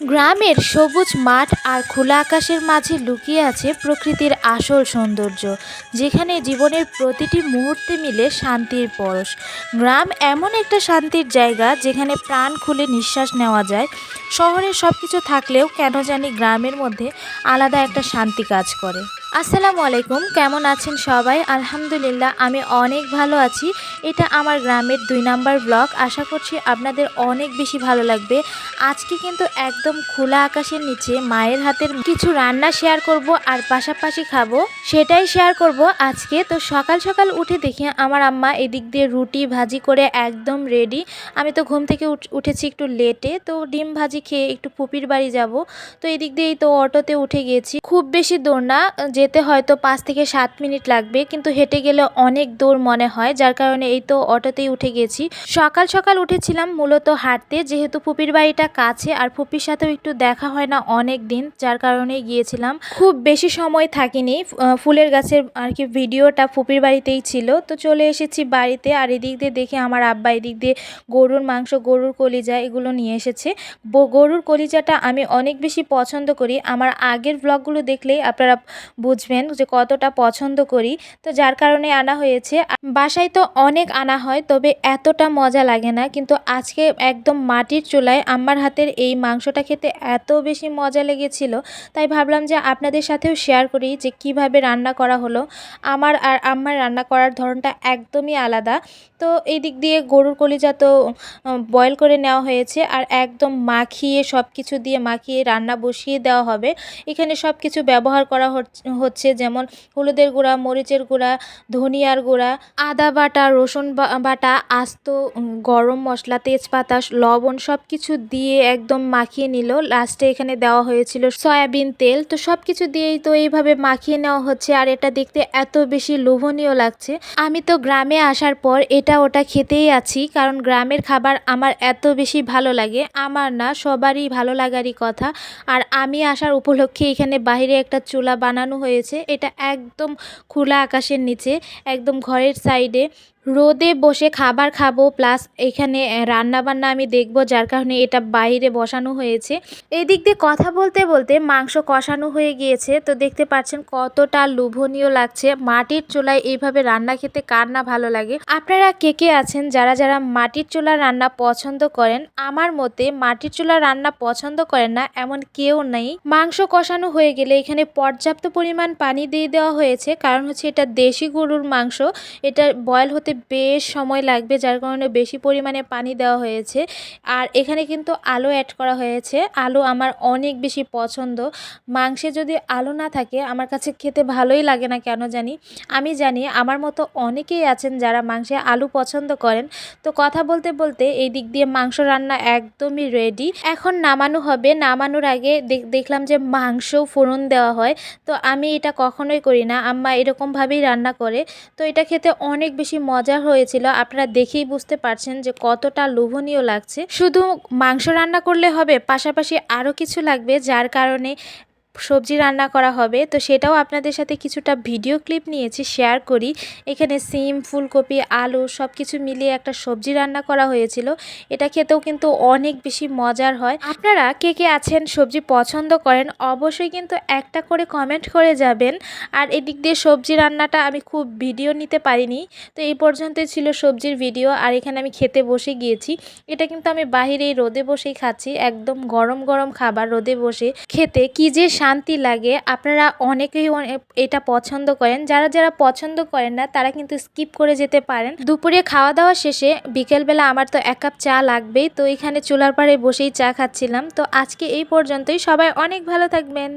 গ্রামের সবুজ মাঠ আর খোলা আকাশের মাঝে লুকিয়ে আছে প্রকৃতির আসল সৌন্দর্য, যেখানে জীবনের প্রতিটি মুহূর্তে মিলে শান্তির পরশ। গ্রাম এমন একটা শান্তির জায়গা যেখানে প্রাণ খুলে নিঃশ্বাস নেওয়া যায়। শহরে সব কিছু থাকলেও কেন জানি গ্রামের মধ্যে আলাদা একটা শান্তি কাজ করে। আসসালামু আলাইকুম, কেমন আছেন সবাই? আলহামদুলিল্লাহ, আমি অনেক ভালো আছি। এটা আমার গ্রামের দুই নাম্বার ব্লগ। আশা করছি আপনাদের অনেক বেশি ভালো লাগবে। আজকে কিন্তু একদম খোলা আকাশের নিচে মায়ের হাতের কিছু রান্না শেয়ার করব আর পাশাপাশি খাব। সেটাই শেয়ার করব আজকে। তো সকাল সকাল উঠে দেখি আমার আম্মা এদিক দিয়ে রুটি ভাজি করে একদম রেডি আমি তো ঘুম থেকে উঠ- উঠেছি একটু লেটে তো ডিম ভাজি খেয়ে একটু পুপির বাড়ি যাব। তো এদিক দিয়েই তো অটোতে উঠে গিয়েছি খুব বেশি দূর না যেতে হয়তো পাঁচ থেকে সাত মিনিট লাগবে, কিন্তু হেঁটে গেলে অনেক দূর মনে হয়, যার কারণে এই তো অটোতেই উঠে গেছি। সকাল সকাল উঠেছিলাম মূলত হাঁটতে, যেহেতু ফুপির বাড়িটা কাছে আর ফুপির সাথেও একটু দেখা হয় না অনেক দিন, যার কারণে গিয়েছিলাম। খুব বেশি সময় থাকিনি ফুলের গাছের আর কি ভিডিওটা ফুপির বাড়িতেই ছিল। তো চলে এসেছি বাড়িতে আর এদিক দিয়ে দেখে আমার আব্বা এদিক দিয়ে গরুর মাংস, গরুর কলিজা এগুলো নিয়ে এসেছে। গরুর কলিজাটা আমি অনেক বেশি পছন্দ করি। আমার আগের ব্লগগুলো দেখলেই আপনারা বুঝবেন যে কতটা পছন্দ করি। তো যার কারণে আনা হয়েছে। বাসায় তো অনেক আনা হয়, তবে এতটা মজা লাগে না। কিন্তু আজকে একদম মাটির চুলায় আমার হাতের এই মাংসটা খেতে এত বেশি মজা লেগেছিল। তাই ভাবলাম যে আপনাদের সাথেও শেয়ার করি যে কীভাবে রান্না করা হলো। আমার আর আমার রান্না করার ধরনটা একদমই আলাদা। তো এই দিক দিয়ে গরুর কলিজা তো বয়েল করে নেওয়া হয়েছে। আর একদম মাখিয়ে সব কিছু দিয়ে মাখিয়ে রান্না বসিয়ে দেওয়া হবে। এখানে সব কিছু ব্যবহার করা হচ্ছে- যেমন হলুদের গুঁড়া, মরিচের গুঁড়া, ধনিয়ার গুঁড়া, আদা বাটা, রসুন বাটা, আস্ত গরম মশলা, তেজপাতা, লবণ সব কিছু দিয়ে একদম মাখিয়ে নিল। লাস্টে এখানে দেওয়া হয়েছিল সয়াবিন তেল। তো সব কিছু দিয়েই তো এইভাবে মাখিয়ে নেওয়া হচ্ছে আর এটা দেখতে এত বেশি লোভনীয় লাগছে। আমি তো গ্রামে আসার পর এটা ওটা খেতেই আছি, কারণ গ্রামের খাবার আমার এত বেশি ভালো লাগে। আমার না, সবারই ভালো লাগারই কথা। আর আমি আসার উপলক্ষে এখানে বাইরে একটা চুলা বানানো হয়েছে। এটা একদম খোলা আকাশের নিচে একদম ঘরের সাইডে রোদে বসে খাবার খাব প্লাস এখানে রান্না বান্না আমি দেখব, যার কারণে এটা বাইরে বসানো হয়েছে। এই দিক দিয়ে কথা বলতে বলতে মাংস কষানো হয়ে গিয়েছে। তো দেখতে পাচ্ছেন কতটা লোভনীয় লাগছে। মাটির চুলায় এইভাবে রান্না খেতে কার না ভালো লাগে? আপনারা কে কে আছেন? যারা যারা মাটির চুলার রান্না পছন্দ করেন, আমার মতে মাটির চুলার রান্না পছন্দ করেন না এমন কেউ নেই। মাংস কষানো হয়ে গেলে এখানে পর্যাপ্ত পরিমাণ পানি দিয়ে দেওয়া হয়েছে। কারণ হচ্ছে এটা দেশি গরুর মাংস। এটা বয়েল হতে বেশ সময় লাগবে, যার কারণে বেশি পরিমাণে পানি দেওয়া হয়েছে। আর এখানে কিন্তু আলু অ্যাড করা হয়েছে। আলু আমার অনেক বেশি পছন্দ। মাংসে যদি আলু না থাকে, আমার কাছে খেতে ভালোই লাগে না কেন জানি? আমি জানি আমার মতো অনেকেই আছেন যারা মাংসে আলু পছন্দ করেন। তো কথা বলতে বলতে এই দিক দিয়ে মাংস রান্না একদমই রেডি এখন নামানো হবে। নামানোর আগে দেখ- দেখলাম যে মাংসও ফোড়ন দেওয়া হয়। তো আমি এটা কখনোই করি না। আম্মা এরকমভাবেই রান্না করে। তো এটা খেতে অনেক বেশি মজা হয়েছিল। আপনারা দেখেই বুঝতে পারছেন যে কতটা লোভনীয় লাগছে। শুধু মাংস রান্না করলে হবে, পাশাপাশি আরও কিছু লাগবে, যার কারণে সবজি রান্না করা হবে। তো সেটাও আপনাদের সাথে কিছুটা ভিডিও ক্লিপ নিয়েছি শেয়ার করি। এখানে সিম, ফুলকপি, আলু সব কিছু মিলিয়ে একটা সবজি রান্না করা হয়েছিল। এটা খেতেও কিন্তু অনেক বেশি মজার হয়। আপনারা কে কে আছেন, সবজি পছন্দ করেন, অবশ্যই কিন্তু একটা করে কমেন্ট করে যাবেন। আর এদিক দিয়ে সবজি রান্নাটা আমি খুব ভিডিও নিতে পারিনি। তো এই পর্যন্তই ছিল সবজির ভিডিও আর এখানে আমি খেতে বসে গিয়েছি। এটা কিন্তু আমি বাহিরেই রোদে বসেই খাচ্ছি, একদম গরম গরম খাবার রোদে বসে। খেতে কি যে শান্তি লাগে। আপনারা অনেকেই এটা পছন্দ করেন। যারা যারা পছন্দ করেন না, তারা কিন্তু স্কিপ করে যেতে পারেন। দুপুরে খাওয়া দাওয়া শেষে বিকেলবেলা আমার তো এক কাপ চা লাগবেই। তো এখানে চুলার পাড়ে বসেই চা খাচ্ছিলাম। তো আজকে এই পর্যন্তই। সবাই অনেক ভালো থাকবেন।